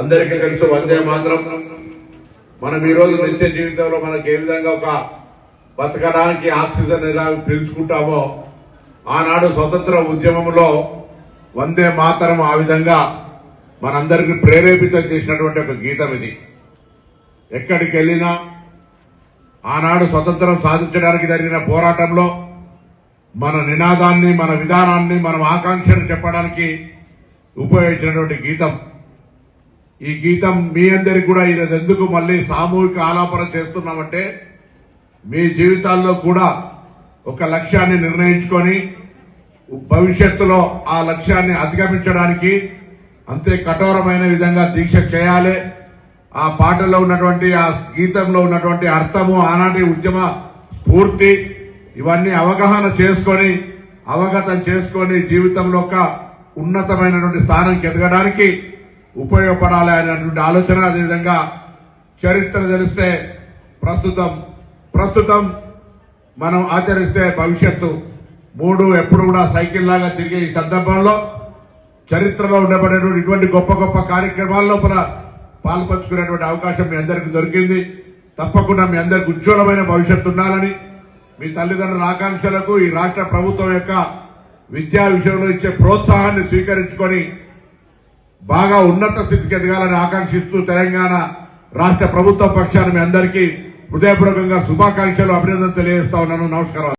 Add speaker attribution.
Speaker 1: అందరికీ తెలుసు వందే మాత్రం. మనం ఈరోజు నిత్య జీవితంలో మనకి ఏ విధంగా ఒక బతకడానికి ఆక్సిజన్ ఎలా పీల్చుకుంటామో ఆనాడు స్వతంత్ర ఉద్యమంలో వందే మాతరం ఆ విధంగా మనందరికీ ప్రేరేపితం చేసినటువంటి ఒక గీతం ఇది. ఎక్కడికి వెళ్ళినా ఆనాడు స్వతంత్రం సాధించడానికి జరిగిన పోరాటంలో మన నినాదాన్ని మన విధానాన్ని మనం ఆకాంక్షను చెప్పడానికి ఉపయోగించినటువంటి గీతం. ఈ గీతం మీ అందరికి కూడా ఈరోజు ఎందుకు మళ్ళీ సామూహిక ఆలాపన చేస్తున్నామంటే మీ జీవితాల్లో కూడా ఒక లక్ష్యాన్ని నిర్ణయించుకొని భవిష్యత్తులో ఆ లక్ష్యాన్ని అధిగమించడానికి అంతే కఠోరమైన విధంగా దీక్ష చేయాలి. ఆ పాటలో ఉన్నటువంటి ఆ గీతంలో ఉన్నటువంటి అర్థము ఆనాటి ఉద్యమ స్ఫూర్తి ఇవన్నీ అవగాహన చేసుకొని అవగతం చేసుకొని జీవితంలో ఒక ఉన్నతమైనటువంటి స్థానంకి ఎదగడానికి ఉపయోగపడాలి అనేటువంటి ఆలోచన అదేవిధంగా చరిత్ర తెలిస్తే ప్రస్తుతం ప్రస్తుతం మనం ఆచరిస్తే భవిష్యత్తు మూడు ఎప్పుడు కూడా సైకిల్ లాగా తిరిగే ఈ సందర్భంలో చరిత్రలో ఉండబడేటువంటి ఇటువంటి గొప్ప గొప్ప కార్యక్రమాల లోపల పాల్పంచుకునేటువంటి అవకాశం మీ అందరికీ దొరికింది. తప్పకుండా మీ అందరికి ఉజ్వలమైన భవిష్యత్తు ఉండాలని మీ తల్లిదండ్రుల ఆకాంక్షలకు ఈ రాష్ట్ర ప్రభుత్వం యొక్క విద్యా విషయంలో ఇచ్చే ప్రోత్సాహాన్ని స్వీకరించుకొని బాగా ఉన్నత స్థితికి ఎదగాలని ఆకాంక్షిస్తూ తెలంగాణ రాష్ట్ర ప్రభుత్వ పక్షాన్ని మీ అందరికీ హృదయపూర్వకంగా శుభాకాంక్షలు అభినందన తెలియజేస్తా ఉన్నాను. నమస్కారం.